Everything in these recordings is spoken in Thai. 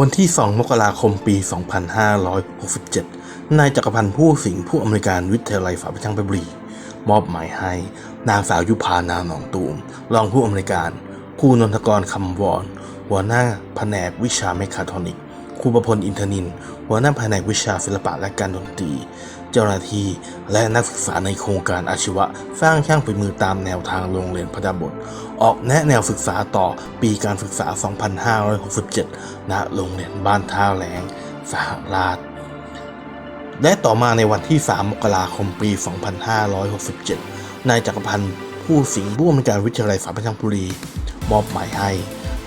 วันที่ 2 มกราคม ปี 2567 นายจักรพันธ์ผู้สิงห์ผู้อำนวยการวิทยาลัยฝาประชังเพชรบุรี มอบหมายให้ นางสาวยุพานาหนองตูม รองผู้อำนวยการครูนนทกรคำวอนหัวหน้าแผนกวิชาเมคาทรอนิกครูประพลอินทนิน หัวหน้าแผนกวิชาศิลปะและการดนตรี เจ้าหน้าที่ และนักศึกษาในโครงการอาชีวะ สร้างช่างฝีมือตามแนวทางโรงเรียนพดาบท ออกแนะแนวศึกษาต่อปีการศึกษา 2567 ณ โรงเรียนบ้านท่าแรงสหราช และต่อมาในวันที่ 3 มกราคมปี 2567 นายจักรพันธ์ผู้สิงห์ผู้อำนวยการวิทยาลัยฝาประชังบุรี มอบหมายให้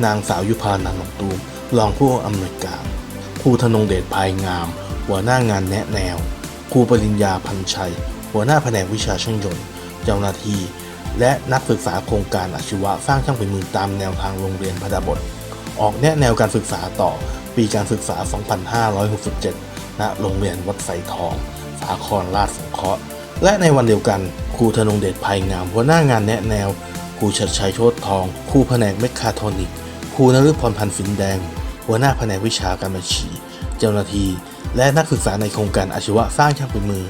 นางสาวยุพานันท์หงตูมรองผู้อำนวยการครูธนงเดชภายงาม หัวหน้างานแนะแนว ครูปริญญาพันชัย หัวหน้าแผนกวิชาช่างยนต์ เจ้าหน้าที่ และนักศึกษาโครงการอาชีวะสร้างช่างฝีมือตามแนวทางโรงเรียนพดาบท ออกแนะแนวการศึกษาต่อปีการศึกษา 2567 ณ โรงเรียนวัดไสทอง สาครราชสงเคราะห์ และในวันเดียวกันครูธนงเดชภัยงามหัวหน้างานแนะแนวครูชัดชัยโชติทองครูแผนกเมคาโทรนิกครูนฤพรพันธ์ฝินแดง หัวหน้าแผนกวิชาการบัญชี เจ้าหน้าที่ และนักศึกษาในโครงการอาชีวะสร้างช่างฝีมือ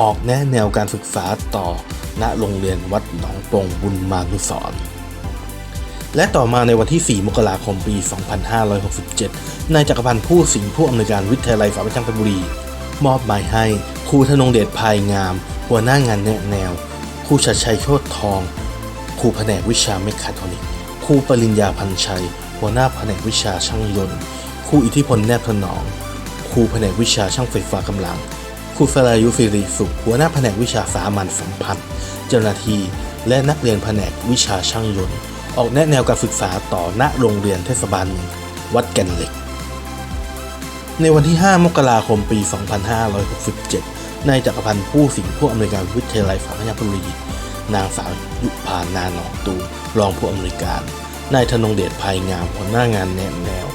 ออกแนะแนวการศึกษาต่อณโรงเรียนวัดหนองปงบุญมานุสรณ์และต่อมาในวันที่ 4 มกราคมปี 2567 นายจักรพันธ์ผู้สิงห์ผู้อำนวยการวิทยาลัยฝาประชังเพบุรี มอบหมายให้ครูธนงเดชภายงาม หัวหน้างานแนะแนว ครูชัดชัยโชติทอง ครูแผนกวิชาเมคาทรอนิกครูปริญญาพันชัย หัวหน้าแผนกวิชาช่างยนต์ ครูอิทธิพลแนบถนอม รูแผนกวิชาช่างไฟฟ้ากำลัง ครูสรายุสิริสุขหัวหน้าแผนกวิชาสามัญสัมพันธ์ เจ้าหน้าที่และนักเรียนแผนกวิชาช่างยนต์ ออกแนะแนวการศึกษาต่อณโรงเรียนเทศบาลวัดแก่นเหล็ก ในวันที่ 5 มกราคมปี 2567 นายจักรพันธ์ผู้สิงห์ผู้อำนวยการวิทยาลัยฝาพญาบุรี นางสาวยุพานาหนองตูมรองผู้อำนวยการ นายธนงเดชภัยงามหัวหน้างานแนะแนว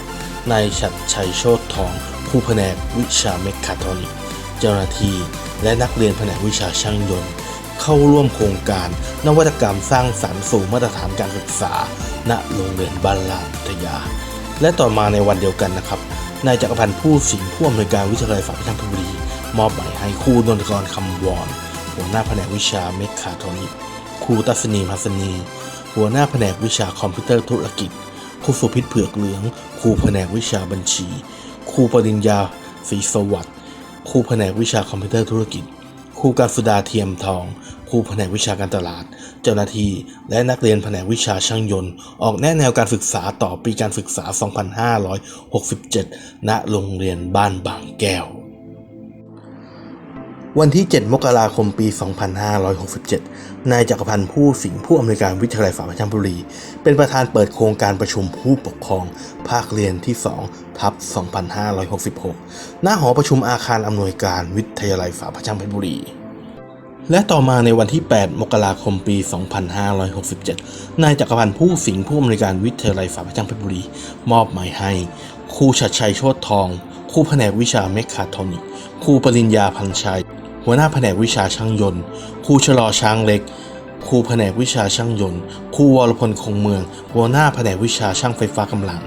นายชัดชัยโชติทอง ผู้แผนกวิชาเมคคาทรอนิกส์เจ้าหน้าที่และนักเรียนแผนกวิชาช่างยนต์ เข้าร่วมโครงการนวัตกรรมสร้างสรรค์สู่มาตรฐานการศึกษา ณโรงเรียนบ้านลาดพัทยา และต่อมาในวันเดียวกันนะครับนายจักรพันธ์ผู้สิงห์ผู้อำนวยการวิทยาลัยฝาประชังเพชรบุรี มอบหมายให้ครูนนทกรคำวอนหัวหน้าแผนกวิชาเมคคาทรอนิกส์ครูตัศนีพัสนีหัวหน้าแผนกวิชาคอมพิวเตอร์ธุรกิจครูสุพิษเผือกเหลือง ครูแผนกวิชาบัญชี ครูปริญญาศรีสวัสดิ์ครูแผนกวิชาคอมพิวเตอร์ธุรกิจ ครูการสุดาเทียมทอง ครูแผนกวิชาการตลาด เจ้าหน้าที่และนักเรียนแผนกวิชาช่างยนต์ ออกแนะแนวการศึกษาต่อปีการศึกษา 2567 ณ โรงเรียนบ้านบางแก้ว วันที่ 7 มกราคมปี 2567 นายจักรพันธ์ผู้สิงห์ผู้อำนวยการวิทยาลัยฝาประชังบุรี เป็นประธานเปิดโครงการประชุมผู้ปกครอง ภาคเรียนที่ 2 ทับ 2566 ณ หอประชุมอาคารอำนวยการวิทยาลัยฝาประชังเพชรบุรีและต่อมาในวันที่ 8 มกราคมปี 2567 นายจักรพันธ์ผู้สิงห์ผู้อำนวยการวิทยาลัยฝาประจังเพชรบุรี มอบหมายให้ครูชัดชัยโชติทอง ครูแผนกวิชาเมคาทรอนิก ครูปริญญาพันชัย หัวหน้าแผนกวิชาช่างยนต์ครูชะลอช้างเล็กครูแผนกวิชาช่างยนต์ครูวรพลคงเมือง หัวหน้าแผนกวิชาช่างไฟฟ้ากำลัง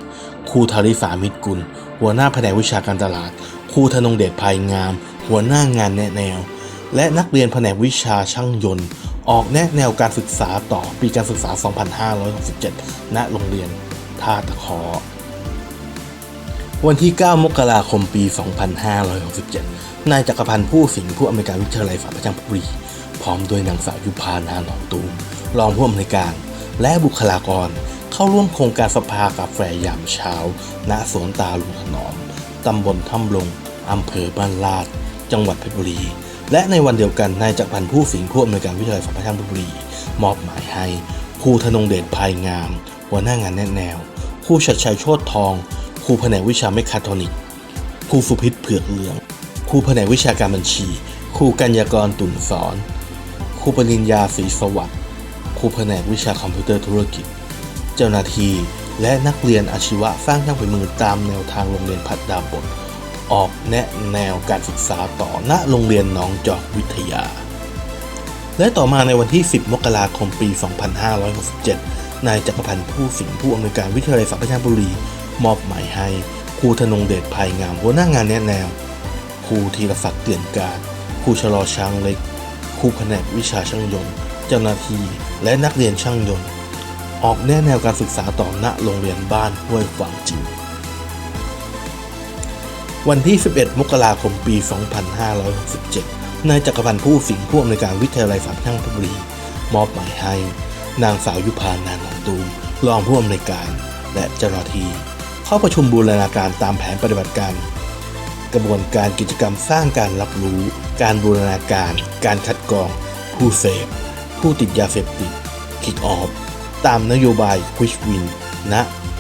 ครูธาริสามิตรกุล หัวหน้าแผนกวิชาการตลาดครูธนงเดชภัยงาม หัวหน้างานแนะแนว และนักเรียนแผนกวิชาช่างยนต์ ออกแนะแนวการศึกษาต่อปีการศึกษา 2567 ณ โรงเรียนท่าตะเคอวันที่ 9 มกราคม ปี 2567 นายจักรพันธ์ผู้สิงห์ผู้อำนวยการวิทยาลัยฝ่าประจังบุรี พร้อมด้วยนางสาวยุพานาหนองตูมรองผู้อำนวยการ และบุคลากรเข้าร่วมโครงการสภากาแฟยามเช้า ณสวนตาลุงถนอมตำบลถ้ำลงอำเภอบ้านลาด จังหวัดเพชรบุรี และในวันเดียวกันนายจักรพันธ์ผู้สิงห์ผู้อำนวยการวิทยาลัยฝ่าประจังบุรี มอบหมายให้ครูธนงเดชภายงาม หัวหน้างานแนะแนวครูชัดชัยโชติทองครูแผนกวิชาเมคคาทรอนิกครูสุพิษเผือกเหลือง รูแผนกวิชาการบัญชี ครูกัญญากรตุ่นสอน ครูปริญญาศรีสวัสดิ์ครูแผนกวิชาคอมพิวเตอร์ธุรกิจ เจ้าหน้าที่และนักเรียนอาชีวะสร้างช่างฝีมือตามแนวทางโรงเรียนพัดดาบทออกแนะแนวการศึกษาต่อณโรงเรียนหนองจอกวิทยา และต่อมาในวันที่ 10 มกราคมปี 2567 นายจักรพันธ์ผู้สิงห์ผู้อำนวยการวิทยาลัยฝาประชาบุรี มอบหมายให้ครูธนงเดชภัยงามหัวหน้างานแนะแนว ครูธีรศักดิ์เตือนการครูชะลอช้างเล็กครูแผนกวิชาช่างยนต์ เจ้าหน้าที่และนักเรียนช่างยนต์ ออกแนแนวการศึกษาต่อณโรงเรียนบ้านห้วยฝางจิ๋ววันที่ 11 มกราคม ปี 2567 นายจักรพันธ์ผู้สิงห์ผู้อำนวยการวิทยาลัยสามช่างพชรบุรี มอบหมายให้ นางสาวยุพานานองตูมรองผู้อำนวยการ และเจ้าหน้าที่เข้าประชุมบูรณาการตามแผนปฏิบัติการ กระบวนการกิจกรรมสร้างการรับรู้ การบูรณาการ การคัดกรอง ผู้เสพ ผู้ติดยาเสพติดคิกออฟตามนโยบายควิชวินณ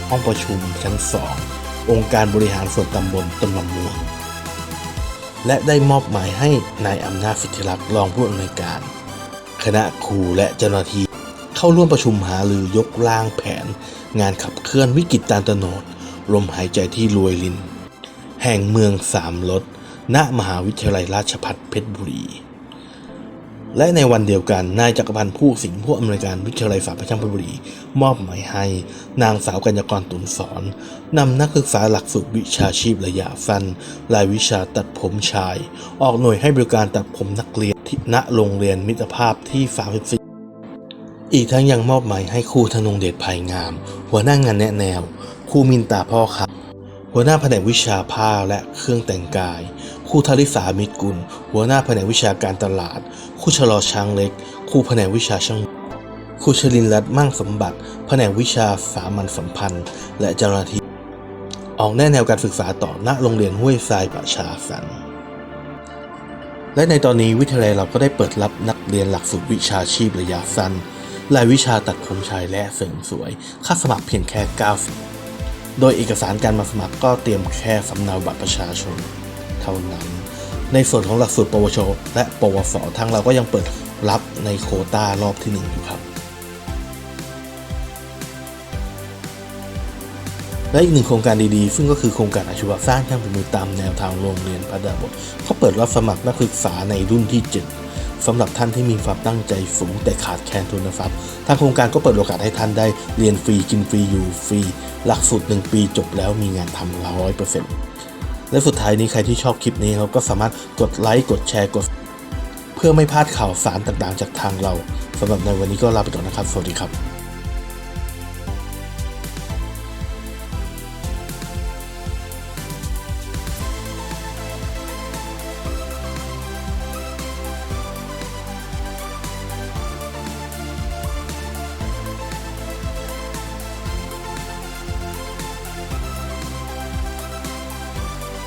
ห้องประชุมชั้น2องค์การบริหารส่วนตำบลต้นมะม่วงและได้มอบหมายให้นายอำนาจสิทธิรักษ์รองผู้อำนวยการ คณะครูและเจ้าหน้าที่เข้าร่วมประชุมหารือยกร่างแผน งานขับเคลื่อนวิกฤตตาลตโนดลมหายใจที่รวยลิน แห่งเมืองสามรถณมหาวิทยาลัยราชภัฏเพชรบุรี และในวันเดียวกันนายจักรพันธ์ผู้สิงห์ผู้อำนวยการวิทยาลัยสารพระช่างเพชรบุรี มอบหมายให้ นางสาวกัญญากรตุนสอนนำนักศึกษาหลักสูตรวิชาชีพระยะสั้นรายวิชาตัดผมชาย ออกหน่วยให้บริการตัดผมนักเรียนที่ณโรงเรียนมิตรภาพที่ 34อีกทั้งยังมอบหมายให้ครูธนงเดชภัยงาม หัวหน้างานแนะแนวครูมินตาพ่อครับ หัวหน้าแผนกวิชาผ้าและเครื่องแต่งกายครูธริสามิตรกุล หัวหน้าแผนกวิชาการตลาดครูชะลอช้างเล็กครูแผนกวิชาช่างครูชลินรัตน์มั่งสมบัติ แผนกวิชาสามัญสัมพันธ์ และเจ้าหน้าที่ออกแนแนวการศึกษาต่อณโรงเรียนห้วยทรายประชาสรรค์และในตอนนี้วิทยาลัยเราก็ได้เปิดรับนักเรียนหลักสูตรวิชาชีพระยะสั้นรายวิชาตัดผมชายและเสริมสวย ค่าสมัครเพียงแค่ 90 โดยเอกสารการมาสมัครก็เตรียมแค่สำเนาบัตรประชาชนเท่านั้น ในส่วนของหลักสูตรปวช และปวสทางเราก็ยังเปิดรับในโคต้ารอบที่หนึ่งอยู่ครับ และอีกหนึ่งโครงการดีๆ ซึ่งก็คือโครงการอาชีวะสร้างช่างฝีมือตามแนวทางโรงเรียนพัฒนาบทเขาเปิดรับสมัครนักศึกษาในรุ่นที่ 7 สำหรับท่านที่มีความตั้งใจสูงแต่ขาดแคลนทุนทรัพย์ทางโครงการก็เปิดโอกาสให้ท่านได้เรียนฟรีกินฟรีอยู่ฟรี หลักสูตร1ปีจบแล้วมีงานทำร้อยเปอร์เซ็นต์และสุดท้ายนี้ใครที่ชอบคลิปนี้ครับก็สามารถกดไลค์กดแชร์กด เพื่อไม่พลาดข่าวสารต่างๆ จากทางเราสำหรับในวันนี้ก็ลาไปก่อนนะครับ สวัสดีครับ